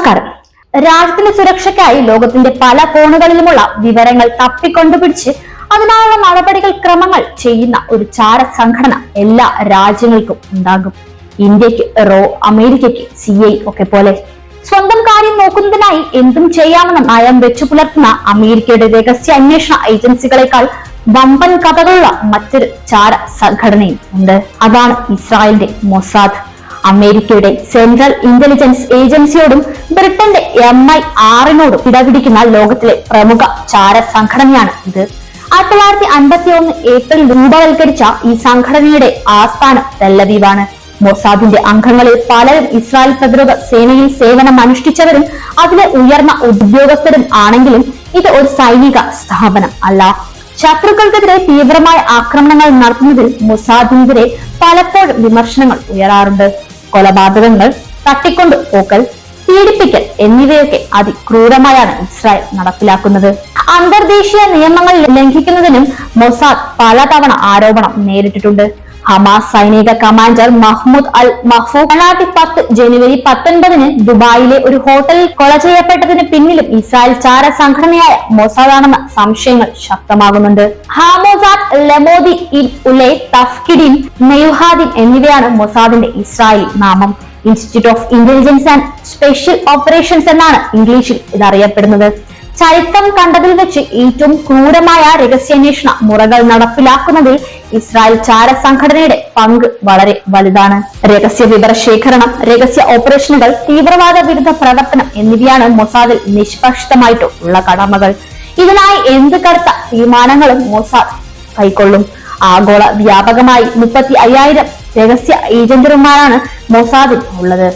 നമസ്കാരം. രാജ്യത്തിന്റെ സുരക്ഷയ്ക്കായി ലോകത്തിന്റെ പല കോണുകളിലുമുള്ള വിവരങ്ങൾ തപ്പിക്കൊണ്ടുപിടിച്ച് അതിനായുള്ള നടപടികൾ ക്രമങ്ങൾ ചെയ്യുന്ന ഒരു ചാര സംഘടന എല്ലാ രാജ്യങ്ങൾക്കും ഉണ്ടാകും. ഇന്ത്യയ്ക്ക് റോ അമേരിക്കയ്ക്ക് സി ഐ ഒക്കെ പോലെ. സ്വന്തം കാര്യം നോക്കുന്നതിനായി എന്തും ചെയ്യാമെന്ന നയം വെച്ചു പുലർത്തുന്ന അമേരിക്കയുടെ രഹസ്യ അന്വേഷണ ഏജൻസികളെക്കാൾ വമ്പൻ കഥകളുള്ള മറ്റൊരു ചാര സംഘടനയും ഉണ്ട്. അതാണ് ഇസ്രായേലിന്റെ മൊസാദ്. അമേരിക്കയുടെ സെൻട്രൽ ഇന്റലിജൻസ് ഏജൻസിയോടും ബ്രിട്ടന്റെ എം ഐ ആറിനോടും ഇടപിടിക്കുന്ന ലോകത്തിലെ പ്രമുഖ ചാര സംഘടനയാണ് ഇത്. ആയിരത്തി തൊള്ളായിരത്തി അൻപത്തി ഒന്ന് ഏപ്രിൽ രൂപവൽക്കരിച്ച ഈ സംഘടനയുടെ ആസ്ഥാനം തെല്ലവീവാണ്. മൊസാദിന്റെ അംഗങ്ങളിൽ പലരും ഇസ്രായേൽ പ്രതിരോധ സേനയിൽ സേവനം അനുഷ്ഠിച്ചവരും അതിലെ ഉയർന്ന ഉദ്യോഗസ്ഥരും ആണെങ്കിലും ഇത് ഒരു സൈനിക സ്ഥാപനം അല്ല. ശത്രുക്കൾക്കെതിരെ തീവ്രമായ ആക്രമണങ്ങൾ നടത്തുന്നതിൽ മൊസാദിനെതിരെ പലപ്പോഴും വിമർശനങ്ങൾ ഉയരാറുണ്ട്. കൊലപാതകങ്ങൾ തട്ടിക്കൊണ്ടു പോക്കൽ പീഡിപ്പിക്കൽ എന്നിവയൊക്കെ അതിക്രൂരമായാണ് ഇസ്രായേൽ നടപ്പിലാക്കുന്നത്. അന്തർദേശീയ നിയമങ്ങൾ ലംഘിക്കുന്നതിനും മൊസാദ് പലതവണ ആരോപണം നേരിട്ടിട്ടുണ്ട്. ഹമാസ് സൈനിക കമാൻഡർ മഹ്മൂദ് അൽ മഹ്ഫൂ രണ്ടായിരത്തി പത്ത് ജനുവരി പത്തൊൻപതിന് ദുബായിലെ ഒരു ഹോട്ടലിൽ കൊല ചെയ്യപ്പെട്ടതിന് പിന്നിലും ഇസ്രായേൽ ചാര സംഘടനയായ മൊസാദാണെന്ന സംശയങ്ങൾ ശക്തമാകുന്നുണ്ട്. ഹാമോസാദ് ലെമോദി ഇൽ ഉലെ തഫ്കിഡിൻ മെയുഹാദിൻ എന്നിവയാണ് മൊസാദിന്റെ ഇസ്രായേലി നാമം. Institute of intelligence and special operations എന്നാണ് ഇംഗ്ലീഷിൽ ഇത് അറിയപ്പെടുന്നത് ചരിത്രം കണ്ടതിൽ വെച്ച് ഏറ്റവും ക്രൂരമായ രഹസ്യാന്വേഷണ മുറകൾ നടപ്പിലാക്കുന്നതിൽ ഇസ്രായേൽ ചാര സംഘടനയുടെ പങ്ക് വളരെ വലുതാണ്. രഹസ്യ വിവര ശേഖരണം രഹസ്യ ഓപ്പറേഷനുകൾ തീവ്രവാദ വിരുദ്ധ പ്രവർത്തനം എന്നിവയാണ് മൊസാദിൽ നിഷ്പക്ഷിതമായിട്ട് ഉള്ള കടമകൾ. ഇതിനായി എന്ത് കടുത്ത തീരുമാനങ്ങളും മൊസാദ് കൈക്കൊള്ളും. ആഗോള വ്യാപകമായി മുപ്പത്തി അയ്യായിരം രഹസ്യ ഏജന്റുമാരാണ് മൊസാദിൽ ഉള്ളത്.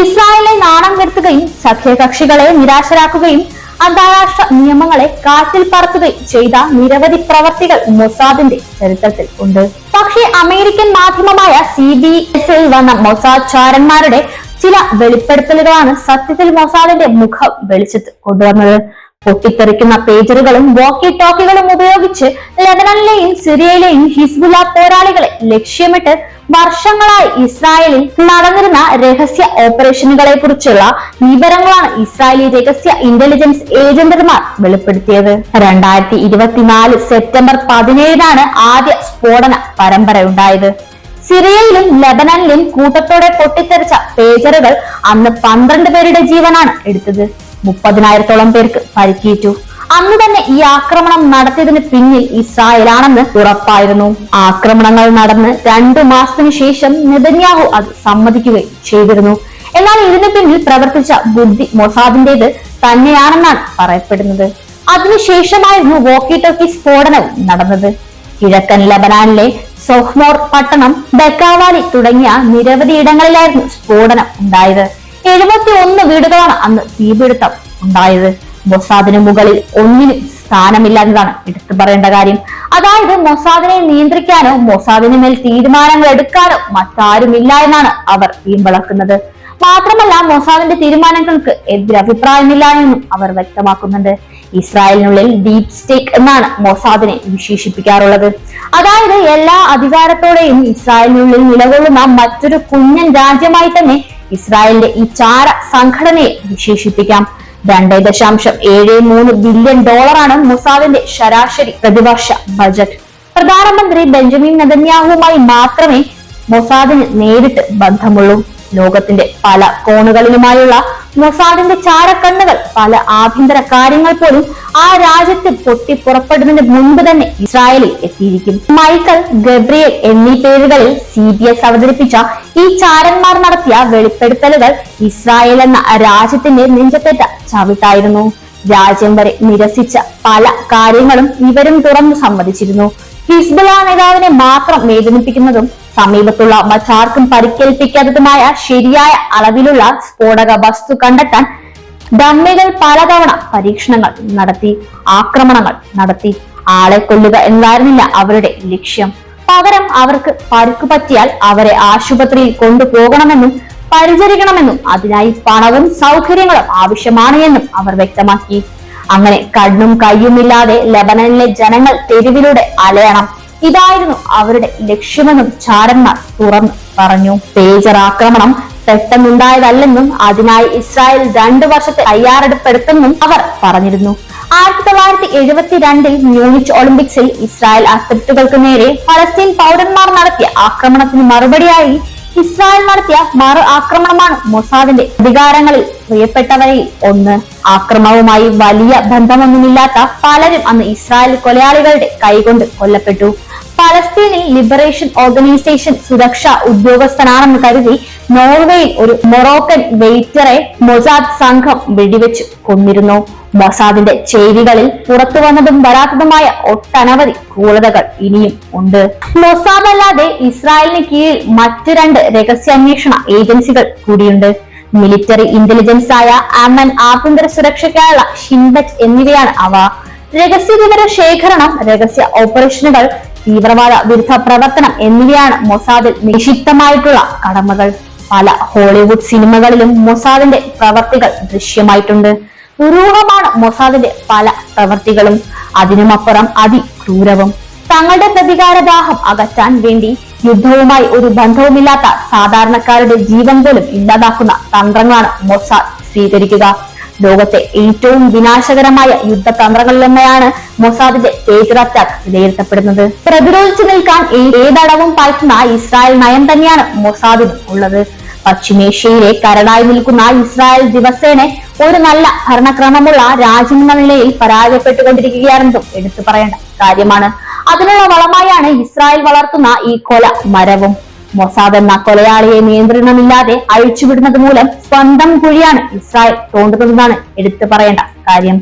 ഇസ്രായേലിനെ നാണം കെടുത്തുകയും സഖ്യകക്ഷികളെ നിരാശരാക്കുകയും അന്താരാഷ്ട്ര നിയമങ്ങളെ കാറ്റിൽ പറത്തുകയും ചെയ്ത നിരവധി പ്രവർത്തികൾ മൊസാദിന്റെ ചരിത്രത്തിൽ ഉണ്ട്. പക്ഷേ അമേരിക്കൻ മാധ്യമമായ സി ബി എസിൽ വന്ന മൊസാദ് ചാരന്മാരുടെ ചില വെളിപ്പെടുത്തലുകളാണ് സത്യത്തിൽ മൊസാദിന്റെ മുഖം വെളിച്ചത്ത് കൊണ്ടുവന്നത്. പൊട്ടിത്തെറിക്കുന്ന പേജറുകളും വോക്കി ടോക്കികളും ഉപയോഗിച്ച് ലെബനനിലെയും സിറിയയിലെയും ഹിസ്ബുല പോരാളികളെ ലക്ഷ്യമിട്ട് വർഷങ്ങളായി ഇസ്രായേലിൽ നടന്നിരുന്ന രഹസ്യ ഓപ്പറേഷനുകളെ കുറിച്ചുള്ള വിവരങ്ങളാണ് ഇസ്രായേലി രഹസ്യ ഇന്റലിജൻസ് ഏജന്റുമാർ വെളിപ്പെടുത്തിയത്. രണ്ടായിരത്തി ഇരുപത്തിനാല് സെപ്റ്റംബർ പതിനേഴിനാണ് ആദ്യ സ്ഫോടന പരമ്പര ഉണ്ടായത്. സിറിയയിലും ലെബനനിലും കൂട്ടത്തോടെ പൊട്ടിത്തെറിച്ച പേജറുകൾ അന്ന് പന്ത്രണ്ട് പേരുടെ ജീവനാണ് എടുത്തത്. മുപ്പതിനായിരത്തോളം പേർക്ക് പരിക്കേറ്റു. അന്ന് തന്നെ ഈ ആക്രമണം നടത്തിയതിന് പിന്നിൽ ഇസ്രായേലാണെന്ന് ഉറപ്പായിരുന്നു. ആക്രമണങ്ങൾ നടന്ന് രണ്ടു മാസത്തിനു ശേഷം നെതന്യാഹു അത് സമ്മതിക്കുകയും ചെയ്തിരുന്നു. എന്നാൽ ഇതിന് പിന്നിൽ പ്രവർത്തിച്ച ബുദ്ധി മൊസാദിന്റേത് തന്നെയാണെന്നാണ് പറയപ്പെടുന്നത്. അതിനുശേഷമായിരുന്നു വോക്കി ടോക്കി സ്ഫോടനവും നടന്നത്. കിഴക്കൻ ലബനാനിലെ സൊഹ്മോർ പട്ടണം ബക്കാവാലി തുടങ്ങിയ നിരവധി ഇടങ്ങളിലായിരുന്നു സ്ഫോടനം ഉണ്ടായത്. എഴുപത്തി ഒന്ന് വീടുകളാണ് അന്ന് തീപിടുത്തം ഉണ്ടായത്. മൊസാദിന് മുകളിൽ ഒന്നിനും സ്ഥാനമില്ലാത്തതാണ് എടുത്തു പറയേണ്ട കാര്യം. അതായത് മൊസാദിനെ നിയന്ത്രിക്കാനോ മൊസാദിന് മേൽ തീരുമാനങ്ങൾ എടുക്കാനോ മറ്റാരുമില്ല എന്നാണ് അവർ വീമ്പിളക്കുന്നത്. മാത്രമല്ല മൊസാദിന്റെ തീരുമാനങ്ങൾക്ക് എതിരഭിപ്രായമില്ല എന്നും അവർ വ്യക്തമാക്കുന്നുണ്ട്. ഇസ്രായേലിനുള്ളിൽ ഡീപ് സ്റ്റേക്ക് എന്നാണ് മൊസാദിനെ വിശേഷിപ്പിക്കാറുള്ളത്. അതായത് എല്ലാ അധികാരത്തോടെയും ഇസ്രായേലിനുള്ളിൽ നിലകൊള്ളുന്ന മറ്റൊരു കുഞ്ഞൻ രാജ്യമായി തന്നെ ഇസ്രായേലിന്റെ ഈ ചാര സംഘടനയെ വിശേഷിപ്പിക്കാം. രണ്ട് ദശാംശം ഏഴ് മൂന്ന് ബില്യൺ ഡോളറാണ് മൊസാദിന്റെ ശരാശരി പ്രതിവർഷ ബജറ്റ്. പ്രധാനമന്ത്രി ബെഞ്ചമിൻ നെതന്യാഹുവുമായി മാത്രമേ മൊസാദിന് നേരിട്ട് ബന്ധമുള്ളൂ. ലോകത്തിന്റെ പല കോണുകളിലുമായുള്ള മൊസാദിന്റെ ചാരക്കണ്ണുകൾ പല ആഭ്യന്തര കാര്യങ്ങൾ പോലും ആ രാജ്യത്ത് പൊട്ടി പുറപ്പെടുന്നതിന് മുൻപ് തന്നെ ഇസ്രായേലിൽ എത്തിയിരിക്കും. മൈക്കൽ ഗബ്രിയൽ എന്നീ പേരുകളിൽ സി ബി എസ് അവതരിപ്പിച്ച ഈ ചാരന്മാർ നടത്തിയ വെളിപ്പെടുത്തലുകൾ ഇസ്രായേൽ എന്ന രാജ്യത്തിന്റെ നെഞ്ചത്തേറ്റ ചവിട്ടായിരുന്നു. രാജ്യം വരെ നിരസിച്ച പല കാര്യങ്ങളും ഇവരും തുറന്നു സമ്മതിച്ചിരുന്നു. ഹിസ്ബുള്ള നേതാവിനെ മാത്രം വേദനിപ്പിക്കുന്നതും സമീപത്തുള്ള മറ്റാർക്കും പരിക്കേൽപ്പിക്കാത്തതുമായ ശരിയായ അളവിലുള്ള സ്ഫോടക വസ്തു കണ്ടെത്താൻ ഡമ്മികൾ പലതവണ പരീക്ഷണങ്ങൾ നടത്തി ആക്രമണങ്ങൾ നടത്തി. ആളെ കൊല്ലുക എന്നായിരുന്നില്ല അവരുടെ ലക്ഷ്യം. പകരം അവർക്ക് പരുക്ക് പറ്റിയാൽ അവരെ ആശുപത്രിയിൽ കൊണ്ടുപോകണമെന്നും പരിചരിക്കണമെന്നും അതിനായി പണവും സൗകര്യങ്ങളും ആവശ്യമാണ് എന്നും അവർ വ്യക്തമാക്കി. അങ്ങനെ കണ്ണും കയ്യുമില്ലാതെ ലബനനിലെ ജനങ്ങൾ തെരുവിലൂടെ അലയണം. ഇതായിരുന്നു അവരുടെ ലക്ഷ്യമെന്നും ചാരന്മാർ തുറന്നു പറഞ്ഞു. പേജർ ആക്രമണം പെട്ടെന്നുണ്ടായതല്ലെന്നും അതിനായി ഇസ്രായേൽ രണ്ടു വർഷത്തെ തയ്യാറെടുപ്പെടുത്തെന്നും അവർ പറഞ്ഞിരുന്നു. ആയിരത്തി തൊള്ളായിരത്തി എഴുപത്തിരണ്ടിൽ മ്യൂണിച്ച് ഒളിമ്പിക്സിൽ ഇസ്രായേൽ അത്ലറ്റുകൾക്ക് നേരെ ഫലസ്തീൻ പൗരന്മാർ നടത്തിയ ആക്രമണത്തിന് മറുപടിയായി ഇസ്രായേൽ നടത്തിയ മറു ആക്രമണമാണ് മൊസാദിന്റെ അധികാരങ്ങളിൽ പ്രിയപ്പെട്ടവരിൽ ഒന്ന്. ആക്രമണവുമായി വലിയ ബന്ധമൊന്നുമില്ലാത്ത പലരും അന്ന് ഇസ്രായേൽ കൊലയാളികളുടെ കൈകൊണ്ട് കൊല്ലപ്പെട്ടു. പലസ്തീനിൽ ലിബറേഷൻ ഓർഗനൈസേഷൻ സുരക്ഷാ ഉദ്യോഗസ്ഥനാണെന്ന് കരുതി നോർവേയിൽ ഒരു മൊറോക്കൻ വെയിറ്ററെ മൊസാദ് സംഘം വെടിവെച്ച് കൊന്നിരുന്നു. മൊസാദിന്റെ ചേരികളിൽ പുറത്തു വന്നതും വരാത്തതുമായ ഒട്ടനവധി ക്രൂരതകൾ ഇനിയും ഉണ്ട്. മൊസാദ് അല്ലാതെ ഇസ്രായേലിന് കീഴിൽ മറ്റു രണ്ട് രഹസ്യാന്വേഷണ ഏജൻസികൾ കൂടിയുണ്ട്. മിലിറ്ററി ഇന്റലിജൻസ് ആയ അമൻ ആഭ്യന്തര സുരക്ഷയ്ക്കായുള്ള ഷിൻബറ്റ് എന്നിവയാണ് അവ. രഹസ്യ വിവര ശേഖരണം രഹസ്യ ഓപ്പറേഷനുകൾ തീവ്രവാദ വിരുദ്ധ പ്രവർത്തനം എന്നിവയാണ് മൊസാദിൽ നിക്ഷിപ്തമായിട്ടുള്ള കടമകൾ. പല ഹോളിവുഡ് സിനിമകളിലും മൊസാദിന്റെ പ്രവർത്തികൾ ദൃശ്യമായിട്ടുണ്ട്. ദുരൂഹമാണ് മൊസാദിന്റെ പല പ്രവർത്തികളും. അതിനുമപ്പുറം അതിക്രൂരവും. തങ്ങളുടെ പ്രതികാരദാഹം അകറ്റാൻ വേണ്ടി യുദ്ധവുമായി ഒരു ബന്ധവുമില്ലാത്ത സാധാരണക്കാരുടെ ജീവൻ പോലും ഇല്ലാതാക്കുന്ന തന്ത്രങ്ങളാണ് മൊസാദ് സ്വീകരിക്കുക. ലോകത്തെ ഏറ്റവും വിനാശകരമായ യുദ്ധതന്ത്രങ്ങളിലൊന്നെയാണ് മൊസാദിന്റെ പേജർ അറ്റാക്ക് വിലയിരുത്തപ്പെടുന്നത്. പ്രതിരോധിച്ചു നിൽക്കാൻ ഏതടവും പാറ്റുന്ന ഇസ്രായേൽ നയം തന്നെയാണ് മൊസാദിനും ഉള്ളത്. പശ്ചിമേഷ്യയിലെ കരടായി നിൽക്കുന്ന ഇസ്രായേൽ ദിവസേന ഒരു നല്ല ഭരണക്രമമുള്ള രാജ്യമെന്ന നിലയിൽ പരാജയപ്പെട്ടുകൊണ്ടിരിക്കുകയാണെന്നും എടുത്തു പറയേണ്ട കാര്യമാണ്. അതിനുള്ള വളമായാണ് ഇസ്രായേൽ വളർത്തുന്ന ഈ കൊല മരവും. മൊസാദ് എന്ന കൊലയാളിയെ നിയന്ത്രണമില്ലാതെ അഴിച്ചുവിടുന്നത് മൂലം സ്വന്തം കുഴിയാണ് ഇസ്രായേൽ തോണ്ടുന്നതെന്നാണ് എടുത്തു പറയേണ്ട കാര്യം.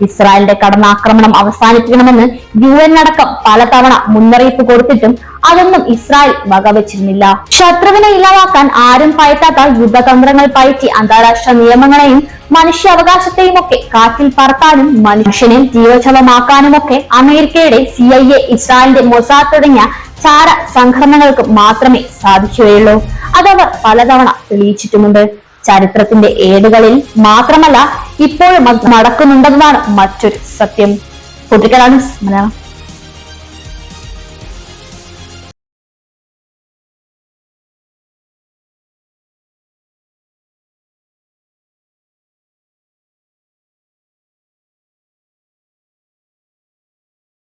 ഇസ്രായേലിന്റെ കടന്നാക്രമണം അവസാനിപ്പിക്കണമെന്ന് യു എൻ അടക്കം പലതവണ മുന്നറിയിപ്പ് കൊടുത്തിട്ടും അതൊന്നും ഇസ്രായേൽ വകവെച്ചിരുന്നില്ല. ശത്രുവിനെ ഇല്ലാതാക്കാൻ ആരും പയറ്റാത്ത യുദ്ധതന്ത്രങ്ങൾ പയറ്റി അന്താരാഷ്ട്ര നിയമങ്ങളെയും മനുഷ്യാവകാശത്തെയും ഒക്കെ കാറ്റിൽ പറത്താനും മനുഷ്യനെ ജീവചവമാക്കാനുമൊക്കെ അമേരിക്കയുടെ സി ഐ എ ഇസ്രായേലിന്റെ മൊസാദ് തുടങ്ങിയ ചാര സംഘടനകൾക്ക് മാത്രമേ സാധിക്കുകയുള്ളൂ. അതവർ പലതവണ തെളിയിച്ചിട്ടുമുണ്ട്. ചരിത്രത്തിന്റെ ഏടുകളിൽ മാത്രമല്ല ഇപ്പോഴും അത് നടക്കുന്നുണ്ടെന്നതാണ് മറ്റൊരു സത്യം. കുട്ടികളാണ് മലയാളം.